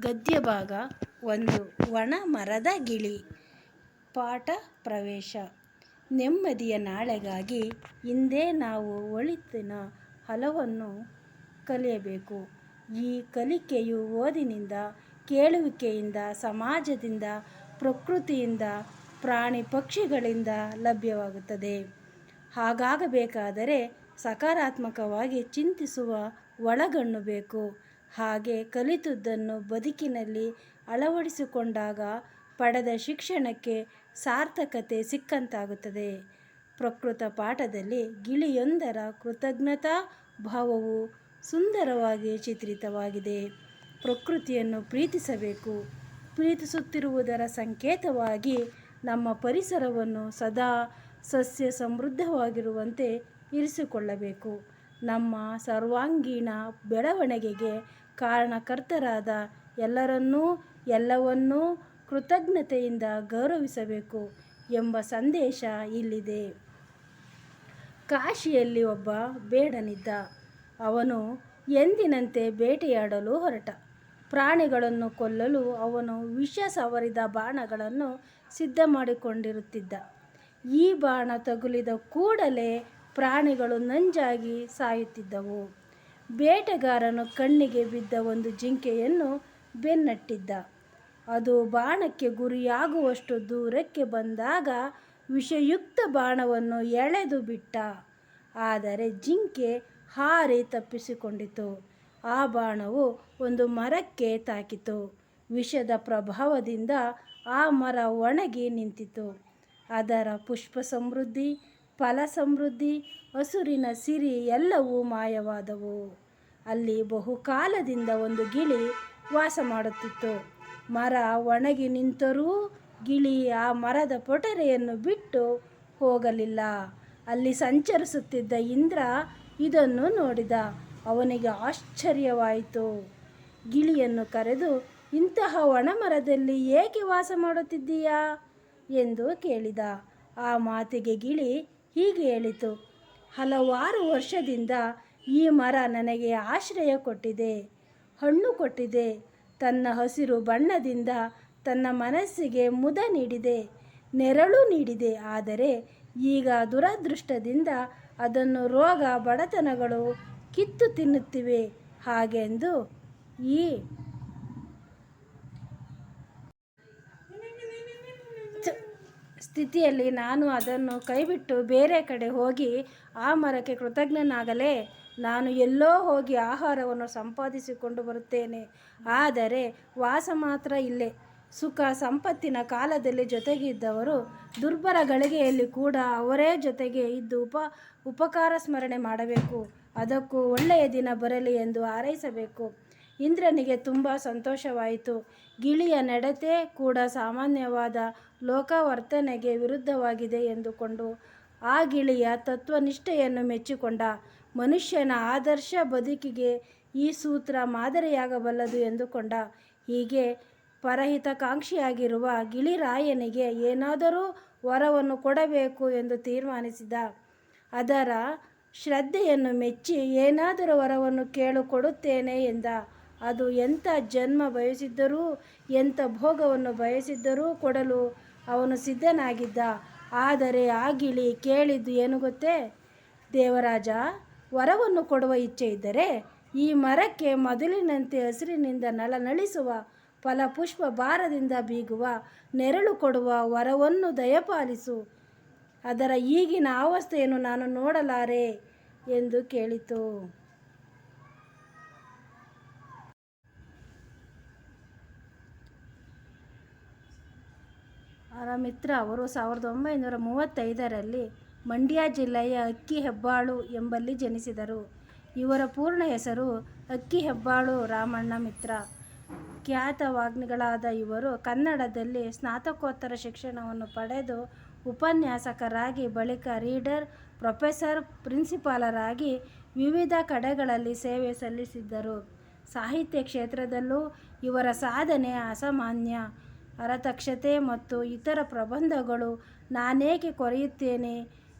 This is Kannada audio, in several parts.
ಗದ್ಯ ಭಾಗ ಒಂದು ಒಣ ಮರದ ಗಿಳಿ. ಪಾಠ ಪ್ರವೇಶ. ನೆಮ್ಮದಿಯ ನಾಳೆಗಾಗಿ ಹಿಂದೆ ನಾವು ಒಳಿತಿನ ಹಲವನ್ನು ಕಲಿಯಬೇಕು. ಈ ಕಲಿಕೆಯು ಓದಿನಿಂದ, ಕೇಳುವಿಕೆಯಿಂದ, ಸಮಾಜದಿಂದ, ಪ್ರಕೃತಿಯಿಂದ, ಪ್ರಾಣಿ ಪಕ್ಷಿಗಳಿಂದ ಲಭ್ಯವಾಗುತ್ತದೆ. ಹಾಗಾಗಬೇಕಾದರೆ ಸಕಾರಾತ್ಮಕವಾಗಿ ಚಿಂತಿಸುವ ಒಳಗಣ್ಣು ಬೇಕು ಹಾಗೆ ಕಲಿತದ್ದನ್ನು ಬದುಕಿನಲ್ಲಿ ಅಳವಡಿಸಿಕೊಂಡಾಗ ಪಡೆದ ಶಿಕ್ಷಣಕ್ಕೆ ಸಾರ್ಥಕತೆ ಸಿಕ್ಕಂತಾಗುತ್ತದೆ. ಪ್ರಕೃತ ಪಾಠದಲ್ಲಿ ಗಿಳಿಯೊಂದರ ಕೃತಜ್ಞತಾ ಭಾವವು ಸುಂದರವಾಗಿ ಚಿತ್ರಿತವಾಗಿದೆ. ಪ್ರಕೃತಿಯನ್ನು ಪ್ರೀತಿಸಬೇಕು. ಪ್ರೀತಿಸುತ್ತಿರುವುದರ ಸಂಕೇತವಾಗಿ ನಮ್ಮ ಪರಿಸರವನ್ನು ಸದಾ ಸಸ್ಯ ಸಮೃದ್ಧವಾಗಿರುವಂತೆ ಇರಿಸಿಕೊಳ್ಳಬೇಕು. ನಮ್ಮ ಸರ್ವಾಂಗೀಣ ಬೆಳವಣಿಗೆಗೆ ಕಾರಣಕರ್ತರಾದ ಎಲ್ಲರನ್ನೂ, ಎಲ್ಲವನ್ನೂ ಕೃತಜ್ಞತೆಯಿಂದ ಗೌರವಿಸಬೇಕು ಎಂಬ ಸಂದೇಶ ಇಲ್ಲಿದೆ. ಕಾಶಿಯಲ್ಲಿ ಒಬ್ಬ ಬೇಡನಿದ್ದ. ಅವನು ಎಂದಿನಂತೆ ಬೇಟೆಯಾಡಲು ಹೊರಟ. ಪ್ರಾಣಿಗಳನ್ನು ಕೊಲ್ಲಲು ಅವನು ವಿಷ ಸವರಿದ ಬಾಣಗಳನ್ನು ಸಿದ್ಧ ಮಾಡಿಕೊಂಡಿರುತ್ತಿದ್ದ ಈ ಬಾಣ ತಗುಲಿದ ಕೂಡಲೇ ಪ್ರಾಣಿಗಳು ನಂಜಾಗಿ ಸಾಯುತ್ತಿದ್ದವು. ಬೇಟೆಗಾರನು ಕಣ್ಣಿಗೆ ಬಿದ್ದ ಒಂದು ಜಿಂಕೆಯನ್ನು ಬೆನ್ನಟ್ಟಿದ್ದ. ಅದು ಬಾಣಕ್ಕೆ ಗುರಿಯಾಗುವಷ್ಟು ದೂರಕ್ಕೆ ಬಂದಾಗ ವಿಷಯುಕ್ತ ಬಾಣವನ್ನು ಎಳೆದು ಬಿಟ್ಟ. ಆದರೆ ಜಿಂಕೆ ಹಾರಿ ತಪ್ಪಿಸಿಕೊಂಡಿತು. ಆ ಬಾಣವು ಒಂದು ಮರಕ್ಕೆ ತಾಕಿತು. ವಿಷದ ಪ್ರಭಾವದಿಂದ ಆ ಮರ ಒಣಗಿ ನಿಂತಿತು. ಅದರ ಪುಷ್ಪ ಸಮೃದ್ಧಿ ಫಲ ಸಮೃದ್ಧಿ, ಹಸುರಿನ ಸಿರಿ ಎಲ್ಲವೂ ಮಾಯವಾದವು. ಅಲ್ಲಿ ಬಹುಕಾಲದಿಂದ ಒಂದು ಗಿಳಿ ವಾಸ ಮಾಡುತ್ತಿತ್ತು. ಮರ ಒಣಗಿ ನಿಂತರೂ ಗಿಳಿ ಆ ಮರದ ಪೊಟರೆಯನ್ನು ಬಿಟ್ಟು ಹೋಗಲಿಲ್ಲ. ಅಲ್ಲಿ ಸಂಚರಿಸುತ್ತಿದ್ದ ಇಂದ್ರ ಇದನ್ನು ನೋಡಿದ. ಅವನಿಗೆ ಆಶ್ಚರ್ಯವಾಯಿತು. ಗಿಳಿಯನ್ನು ಕರೆದು, ಇಂತಹ ಒಣಮರದಲ್ಲಿ ಏಕೆ ವಾಸ ಮಾಡುತ್ತಿದ್ದೀಯಾ? ಎಂದು ಕೇಳಿದ. ಆ ಮಾತಿಗೆ ಗಿಳಿ ಹೀಗೆ ಹೇಳಿತು. ಹಲವಾರು ವರ್ಷದಿಂದ ಈ ಮರ ನನಗೆ ಆಶ್ರಯ ಕೊಟ್ಟಿದೆ. ಹಣ್ಣು ಕೊಟ್ಟಿದೆ. ತನ್ನ ಹಸಿರು ಬಣ್ಣದಿಂದ ತನ್ನ ಮನಸ್ಸಿಗೆ ಮುದ ನೀಡಿದೆ. ನೆರಳು ನೀಡಿದೆ. ಆದರೆ ಈಗ ದುರದೃಷ್ಟದಿಂದ ಅದನ್ನು ರೋಗ ಬಡತನಗಳು ಕಿತ್ತು ತಿನ್ನುತ್ತಿವೆ. ಹಾಗೆಂದು ಈ ಸ್ಥಿತಿಯಲ್ಲಿ ನಾನು ಅದನ್ನು ಕೈಬಿಟ್ಟು ಬೇರೆ ಕಡೆ ಹೋಗಿ ಆ ಮರಕ್ಕೆ ಕೃತಜ್ಞನಾಗಲೇ ನಾನು ಎಲ್ಲೋ ಹೋಗಿ ಆಹಾರವನ್ನು ಸಂಪಾದಿಸಿಕೊಂಡು ಬರುತ್ತೇನೆ. ಆದರೆ ವಾಸ ಮಾತ್ರ ಇಲ್ಲೇ. ಸುಖ ಸಂಪತ್ತಿನ ಕಾಲದಲ್ಲಿ ಜೊತೆಗಿದ್ದವರು ದುರ್ಬಲ ಗಳಿಗೆಯಲ್ಲಿ ಕೂಡ ಅವರೇ ಜೊತೆಗೆ ಇದ್ದು ಉಪ, ಉಪಕಾರ ಸ್ಮರಣೆ ಮಾಡಬೇಕು. ಅದಕ್ಕೂ ಒಳ್ಳೆಯ ದಿನ ಬರಲಿ ಎಂದು ಹಾರೈಸಬೇಕು. ಇಂದ್ರನಿಗೆ ತುಂಬ ಸಂತೋಷವಾಯಿತು. ಗಿಳಿಯ ನಡತೆ ಕೂಡ ಸಾಮಾನ್ಯವಾದ ಲೋಕವರ್ತನೆಗೆ ವಿರುದ್ಧವಾಗಿದೆ ಎಂದುಕೊಂಡು ಆ ಗಿಳಿಯ ತತ್ವನಿಷ್ಠೆಯನ್ನು ಮೆಚ್ಚಿಕೊಂಡ. ಮನುಷ್ಯನ ಆದರ್ಶ ಬದುಕಿಗೆ ಈ ಸೂತ್ರ ಮಾದರಿಯಾಗಬಲ್ಲದು ಎಂದುಕೊಂಡ. ಹೀಗೆ ಪರಹಿತಕಾಂಕ್ಷಿಯಾಗಿರುವ ಗಿಳಿರಾಯನಿಗೆ ಏನಾದರೂ ವರವನ್ನು ಕೊಡಬೇಕು ಎಂದು ತೀರ್ಮಾನಿಸಿದ. ಅದರ ಶ್ರದ್ಧೆಯನ್ನು ಮೆಚ್ಚಿ ಏನಾದರೂ ವರವನ್ನು ಕೇಳು ಕೊಡುತ್ತೇನೆ ಎಂದ. ಅದು ಎಂಥ ಜನ್ಮ ಬಯಸಿದ್ದರೂ ಎಂಥ ಭೋಗವನ್ನು ಬಯಸಿದ್ದರೂ ಕೊಡಲು ಅವನು ಸಿದ್ಧನಾಗಿದ್ದ. ಆದರೆ ಆ ಗಿಳಿ ಕೇಳಿದ್ದು ಏನು ಗೊತ್ತೇ? ದೇವರಾಜ, ವರವನ್ನು ಕೊಡುವ ಇಚ್ಛೆ ಇದ್ದರೆ ಈ ಮರಕ್ಕೆ ಮೊದಲಿನಂತೆ ಹಸಿರಿನಿಂದ ನಳನಳಿಸುವ, ಫಲಪುಷ್ಪ ಭಾರದಿಂದ ಬೀಗುವ, ನೆರಳು ಕೊಡುವ ವರವನ್ನು ದಯಪಾಲಿಸು. ಅದರ ಈಗಿನ ಅವಸ್ಥೆಯನ್ನು ನಾನು ನೋಡಲಾರೆ ಎಂದು ಕೇಳಿತು. ಮಿತ್ರ ಅವರು ಸಾವಿರದ ಒಂಬೈನೂರ ಮೂವತ್ತೈದರಲ್ಲಿ ಮಂಡ್ಯ ಜಿಲ್ಲೆಯ ಅಕ್ಕಿ ಹೆಬ್ಬಾಳು ಎಂಬಲ್ಲಿ ಜನಿಸಿದರು. ಇವರ ಪೂರ್ಣ ಹೆಸರು ಅಕ್ಕಿ ಹೆಬ್ಬಾಳು ರಾಮಣ್ಣ ಮಿತ್ರ. ಖ್ಯಾತ ವಾಗ್ನಿಗಳಾದ ಇವರು ಕನ್ನಡದಲ್ಲಿ ಸ್ನಾತಕೋತ್ತರ ಶಿಕ್ಷಣವನ್ನು ಪಡೆದು ಉಪನ್ಯಾಸಕರಾಗಿ ಬಳಿಕ ರೀಡರ್, ಪ್ರೊಫೆಸರ್, ಪ್ರಿನ್ಸಿಪಾಲರಾಗಿ ವಿವಿಧ ಕಡೆಗಳಲ್ಲಿ ಸೇವೆ ಸಲ್ಲಿಸಿದ್ದರು. ಸಾಹಿತ್ಯ ಕ್ಷೇತ್ರದಲ್ಲೂ ಇವರ ಸಾಧನೆ ಅಸಾಮಾನ್ಯ. ಅರತಕ್ಷತೆ ಮತ್ತು ಇತರ ಪ್ರಬಂಧಗಳು ನಾನೇಕೆ ಕೊರೆಯುತ್ತೇನೆ?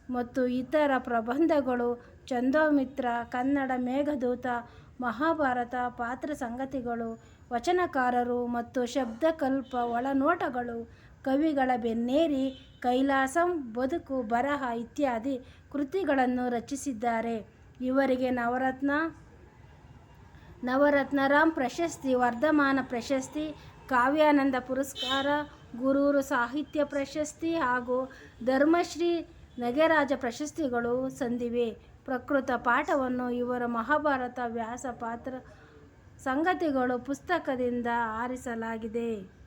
ಮತ್ತು ಇತರ ಪ್ರಬಂಧಗಳು ಚಂದೋಮಿತ್ರ, ಕನ್ನಡ ಮೇಘದೂತ, ಮಹಾಭಾರತ, ಪಾತ್ರ ಸಂಗತಿಗಳು, ವಚನಕಾರರು ಮತ್ತು ಶಬ್ದಕಲ್ಪ ಒಳನೋಟಗಳು, ಕವಿಗಳ ಬೆನ್ನೇರಿ, ಕೈಲಾಸಂ, ಬದುಕು, ಬರಹ ಇತ್ಯಾದಿ ಕೃತಿಗಳನ್ನು ರಚಿಸಿದ್ದಾರೆ. ಇವರಿಗೆ ನವರತ್ನ, ನವರತ್ನರಾಮ್ ಪ್ರಶಸ್ತಿ, ವರ್ಧಮಾನ ಪ್ರಶಸ್ತಿ ಕಾವ್ಯಾನಂದ ಪುರಸ್ಕಾರ, ಗುರೂರು ಸಾಹಿತ್ಯ ಪ್ರಶಸ್ತಿ ಹಾಗೂ ಧರ್ಮಶ್ರೀ ನಗೆರಾಜ ಪ್ರಶಸ್ತಿಗಳು ಸಂದಿವೆ. ಪ್ರಕೃತ ಪಾಠವನ್ನು ಇವರ ಮಹಾಭಾರತ ವ್ಯಾಸ ಪಾತ್ರ ಸಂಗತಿಗಳು ಪುಸ್ತಕದಿಂದ ಆರಿಸಲಾಗಿದೆ.